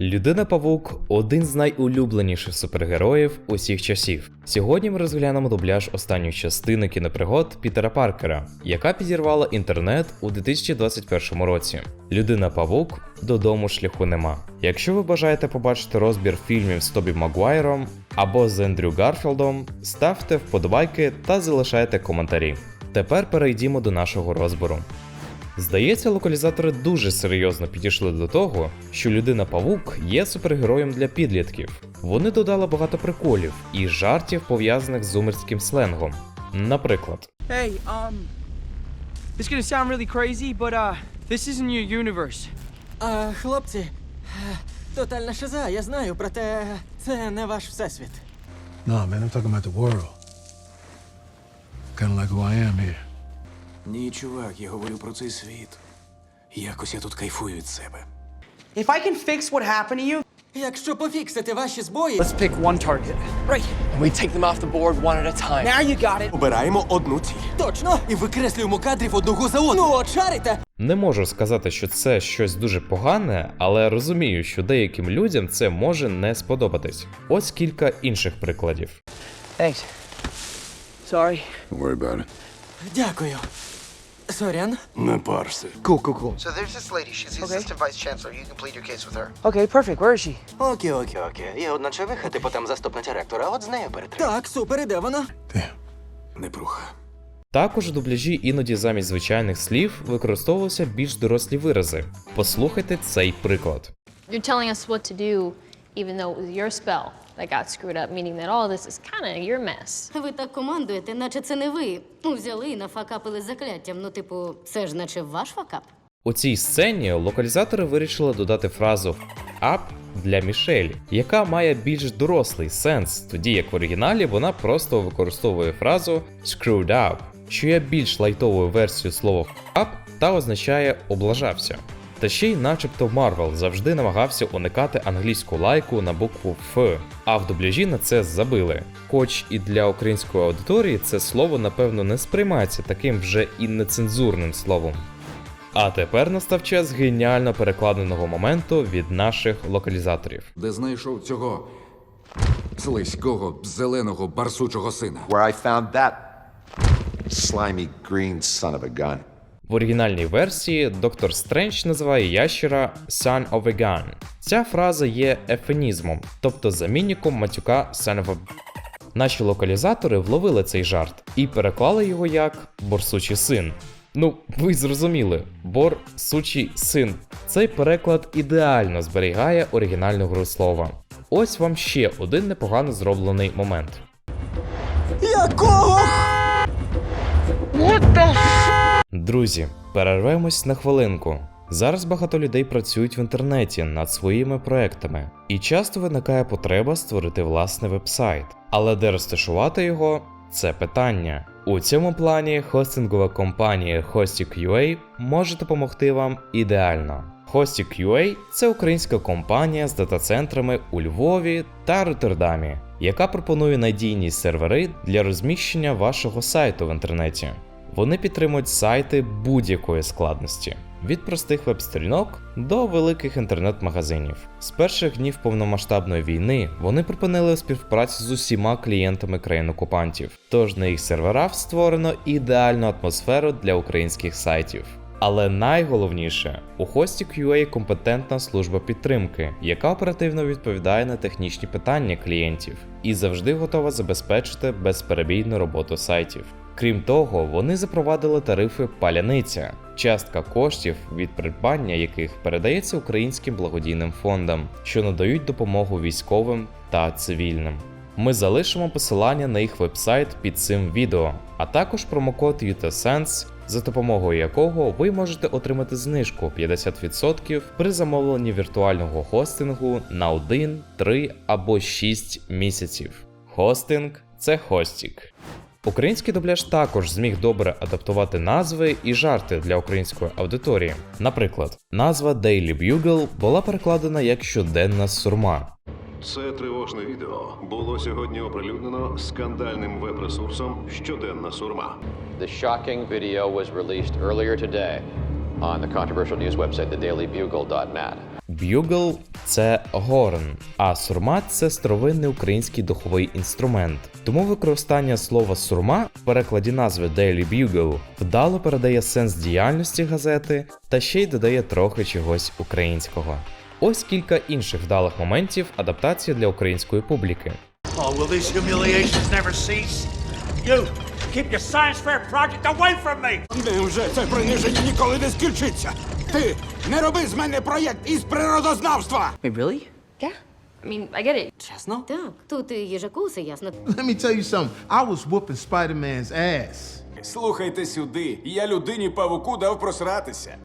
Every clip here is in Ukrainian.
Людина Павук один з найулюбленіших супергероїв усіх часів. Сьогодні ми розглянемо дубляж останньої частини кінопригод Пітера Паркера, яка підірвала інтернет у 2021 році. Людина Павук додому шляху нема. Якщо ви бажаєте побачити розбір фільмів з Тобі Магуайром або з Ендрю Гарфілдом, ставте вподобайки та залишайте коментарі. Тепер перейдімо до нашого розбору. Здається, локалізатори дуже серйозно підійшли до того, що людина Павук є супергероєм для підлітків. Вони додали багато приколів і жартів пов'язаних з зумерським сленгом. Наприклад, Hey, um, this gonna sound really crazy, but uh, this isn't your universe. А, хлопці, тотальна шиза, я знаю, проте це не ваш всесвіт. No, man, I'm talking about the world. Kind of like who I am here. Ні, чувак, я говорю про цей світ. Якось я тут кайфую від себе. If I can fix what happened to you, Якщо пофіксити ваші збої, let's pick one target. Right. And we take them off the board one at a time. Now you got it. Обираємо одну ціль. точно І викреслюємо кадрів одного за одним. ну от шарите. не можу сказати, що це щось дуже погане, але розумію, що деяким людям це може не сподобатись. Ось кілька інших прикладів. Thanks. Sorry. Don't worry about it. Дякую. Сорян. Не парся. Cool, cool, cool. So there's this lady. She's the Okay. assistant vice chancellor. You can plead your case with her. Okay, perfect. Where is she? Окей, окей, окей. Я одна човиха, типу там заступниця ректора, от з нею перетрив. Так, супер, і де вона? Непруха. Також у дубляжі іноді замість звичайних слів використовувалися більш дорослі вирази. Послухайте цей приклад. You're telling us what to do, even though it was your spell that got screwed up, meaning that all this is kind of your mess. Ви так командуєте, наче це не ви. Ну, взяли і нафакапили закляттям. Ну, типу, це ж наче ваш факап. У цій сцені локалізатори вирішили додати фразу «up» для Мішель, яка має більш дорослий сенс, тоді як в оригіналі вона просто використовує фразу screwed up, що є більш лайтовою версією слова «up» та означає облажався. Та ще й начебто Марвел завжди намагався уникати англійську лайку на букву Ф, а в дубляжі на це забили. Хоч і для української аудиторії це слово напевно не сприймається таким вже і нецензурним словом. А тепер настав час геніально перекладеного моменту від наших локалізаторів. Де знайшов цього слизького зеленого барсучого сина? where I found that slimy green son of a gun. В оригінальній версії доктор Стрендж називає ящера son of a gun. Ця фраза є ефемізмом, тобто замінником матюка son of a Наші локалізатори вловили цей жарт і переклали його як борсучий син. Ну, ви зрозуміли, бор сучий син. Цей переклад ідеально зберігає оригінальну гру слова. Ось вам ще один непогано зроблений момент. Якого? Друзі, перервемось на хвилинку. Зараз багато людей працюють в інтернеті над своїми проектами, і часто виникає потреба створити власний вебсайт. Але де розташувати його це питання. У цьому плані хостингова компанія Hostik.ua може допомогти вам ідеально. Hostik.ua – це українська компанія з дата-центрами у Львові та Роттердамі, яка пропонує надійні сервери для розміщення вашого сайту в інтернеті. Вони підтримують сайти будь-якої складності. Від простих веб-сторінок до великих інтернет-магазинів. З перших днів повномасштабної війни вони припинили співпрацю з усіма клієнтами країн-окупантів, тож на їх серверах створено ідеальну атмосферу для українських сайтів. Але найголовніше, у Hostik.ua компетентна служба підтримки, яка оперативно відповідає на технічні питання клієнтів і завжди готова забезпечити безперебійну роботу сайтів. Крім того, вони запровадили тарифи паляниця, частка коштів від придбання яких передається українським благодійним фондам, що надають допомогу військовим та цивільним. Ми залишимо посилання на їх вебсайт під цим відео, а також промокод UTSense, за допомогою якого ви можете отримати знижку 50% при замовленні віртуального хостингу на 1, 3 або 6 місяців. Хостинг це хостік. Український дубляж також зміг добре адаптувати назви і жарти для української аудиторії. Наприклад, назва Daily Bugle була перекладена як щоденна сурма. Це тривожне відео було сьогодні оприлюднено скандальним веб-ресурсом Щоденна сурма. The shocking video was released earlier today on the controversial news website, thedailybugle.net. Б'югл це горн, а сурма це старовинний український духовий інструмент. Тому використання слова сурма в перекладі назви Daily Bugle вдало передає сенс діяльності газети та ще й додає трохи чогось українського. Ось кілька інших вдалих моментів адаптації для української публіки. Oh, will these humiliations never cease? You, keep your science fair project away from me! Невже це приниження ніколи не скінчиться? Ти не роби з мене проєкт із природознавства! Wait, really? Yeah. I mean, I get it. Чесно? Так, тут і їжаку все ясно. Let me tell you something. I was whooping Spider-Man's ass. Слухайте сюди, я людині павуку дав просратися.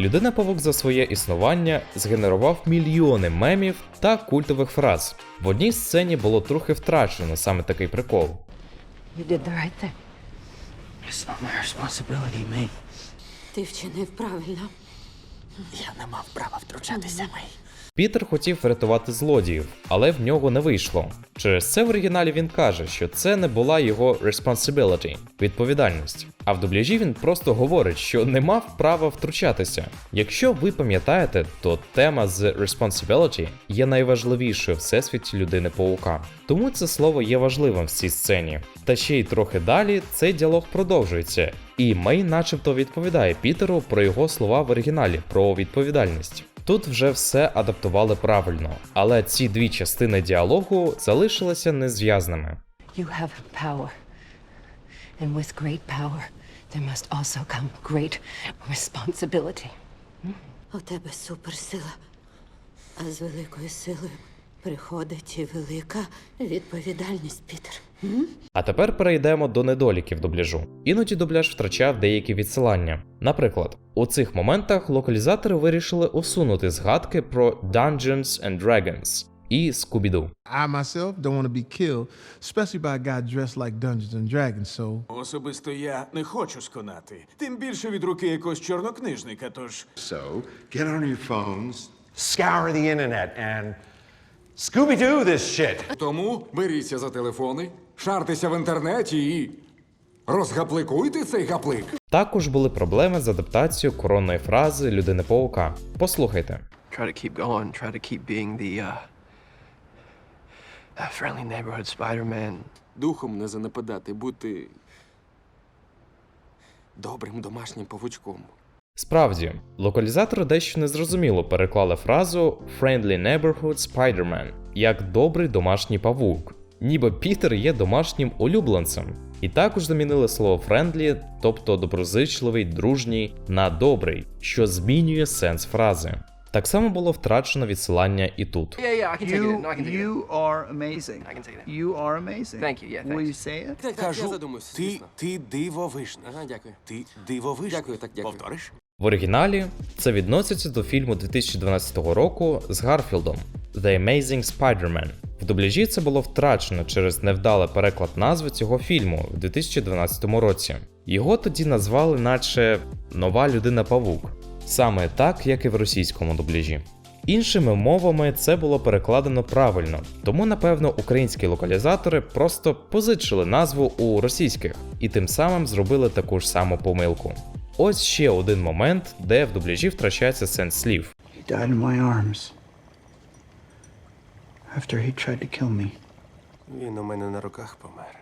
Людина Павук за своє існування згенерував мільйони мемів та культових фраз. В одній сцені було трохи втрачено саме такий прикол. You did the right thing. It's not my responsibility, mate. Ти вчинив правильно. Я не мав права втручатися, Мей. Пітер хотів врятувати злодіїв, але в нього не вийшло. Через це в оригіналі він каже, що це не була його responsibility – відповідальність. А в дубляжі він просто говорить, що не мав права втручатися. Якщо ви пам'ятаєте, то тема з responsibility є найважливішою в всесвіті людини паука. Тому це слово є важливим в цій сцені. Та ще й трохи далі цей діалог продовжується, і Мей начебто відповідає Пітеру про його слова в оригіналі про відповідальність. Тут вже все адаптували правильно, але ці дві частини діалогу залишилися незв'язними. You have power. And with great power, there must also come great responsibility. У тебе суперсила. А з великою силою приходить і велика відповідальність, Пітер. А тепер перейдемо до недоліків дубляжу. Іноді дубляж втрачав деякі відсилання. Наприклад, у цих моментах локалізатори вирішили усунути згадки про Dungeons and Dragons і Scooby-Doo. I myself don't want to be killed, especially by a guy dressed like Dungeons and Dragons, so Особисто я не хочу сконати. Тим більше від руки якогось чорнокнижника, тож. So, get on your phones. Scour the internet and Scooby-Doo this shit! Тому беріться за телефони, шартеся в інтернеті і розгапликуйте цей гаплик. Також були проблеми з адаптацією коронної фрази людини паука. Послухайте. Try to keep going. Try to keep being the, uh, uh friendly neighborhood Spider-Man. Духом не занепадати, бути добрим домашнім павучком. Справді, локалізатори дещо незрозуміло переклали фразу Friendly Neighborhood Spider-Man як добрий домашній павук, ніби Пітер є домашнім улюбленцем. І також замінили слово friendly, тобто доброзичливий, дружній, на добрий, що змінює сенс фрази. Так само було втрачено відсилання і тут. Yeah, yeah, I can take it. No, I can take it. are amazing. I can take it. You are amazing. Thank you, yeah, Will you say it? Так, так, я задумуюсь. Ти, ти дивовижний. Ага, дякую. Ти дивовижний. Дякую, так, дякую. Повториш? В оригіналі це відноситься до фільму 2012 року з Гарфілдом The Amazing Spider-Man. В дубляжі це було втрачено через невдалий переклад назви цього фільму в 2012 році. Його тоді назвали, наче Нова людина Павук, саме так, як і в російському дубляжі. Іншими мовами це було перекладено правильно, тому напевно українські локалізатори просто позичили назву у російських і тим самим зробили таку ж саму помилку. Ось ще один момент, де в дубляжі втрачається сенс слів. He died in my arms. After he tried to kill me. Він у мене на руках помер.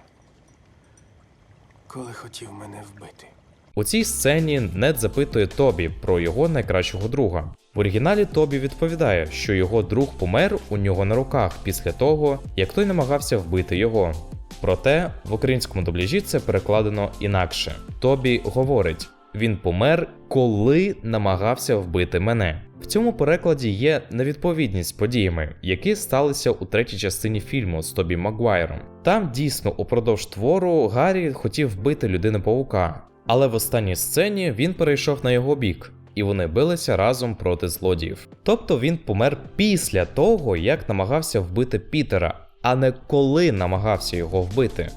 Коли хотів мене вбити. У цій сцені Нед запитує Тобі про його найкращого друга. В оригіналі Тобі відповідає, що його друг помер у нього на руках після того, як той намагався вбити його. Проте в українському дубляжі це перекладено інакше. Тобі говорить: він помер, коли намагався вбити мене. В цьому перекладі є невідповідність з подіями, які сталися у третій частині фільму з Тобі Магуайром. Там дійсно упродовж твору Гаррі хотів вбити людину павука, але в останній сцені він перейшов на його бік, і вони билися разом проти злодіїв. Тобто він помер після того, як намагався вбити Пітера, а не коли намагався його вбити.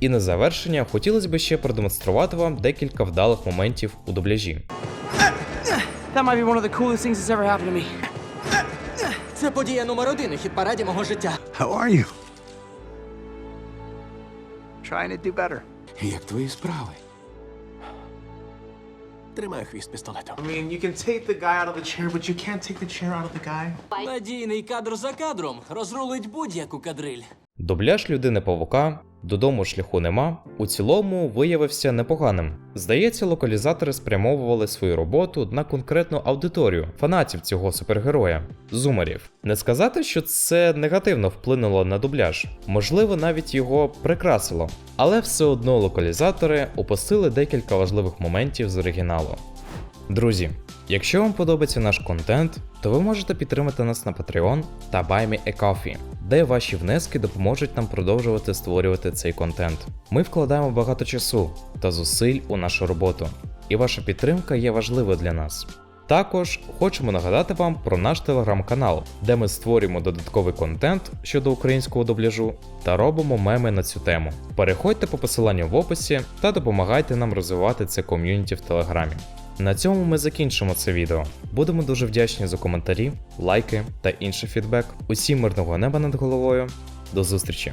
І на завершення хотілося б ще продемонструвати вам декілька вдалих моментів у дубляжі. That might be one of the coolest things that's ever happened to me. Це подія номер один у хіт-параді мого життя. how are you? Trying to do better. Як твої справи? Тримай хвіст пістолетом. I mean, you can take the guy out of the chair, but you can't take the chair out of the guy. Надійний кадр за кадром розрулить будь-яку кадриль. Дубляж людини павука, додому шляху нема, у цілому виявився непоганим. Здається, локалізатори спрямовували свою роботу на конкретну аудиторію фанатів цього супергероя зумерів. Не сказати, що це негативно вплинуло на дубляж, можливо, навіть його прикрасило, але все одно локалізатори упустили декілька важливих моментів з оригіналу. Друзі, якщо вам подобається наш контент, то ви можете підтримати нас на Patreon та Buy Me a Coffee, де ваші внески допоможуть нам продовжувати створювати цей контент. Ми вкладаємо багато часу та зусиль у нашу роботу, і ваша підтримка є важливою для нас. Також хочемо нагадати вам про наш телеграм-канал, де ми створюємо додатковий контент щодо українського дубляжу та робимо меми на цю тему. Переходьте по посиланню в описі та допомагайте нам розвивати це ком'юніті в телеграмі. На цьому ми закінчимо це відео. Будемо дуже вдячні за коментарі, лайки та інший фідбек. Усім мирного неба над головою. До зустрічі!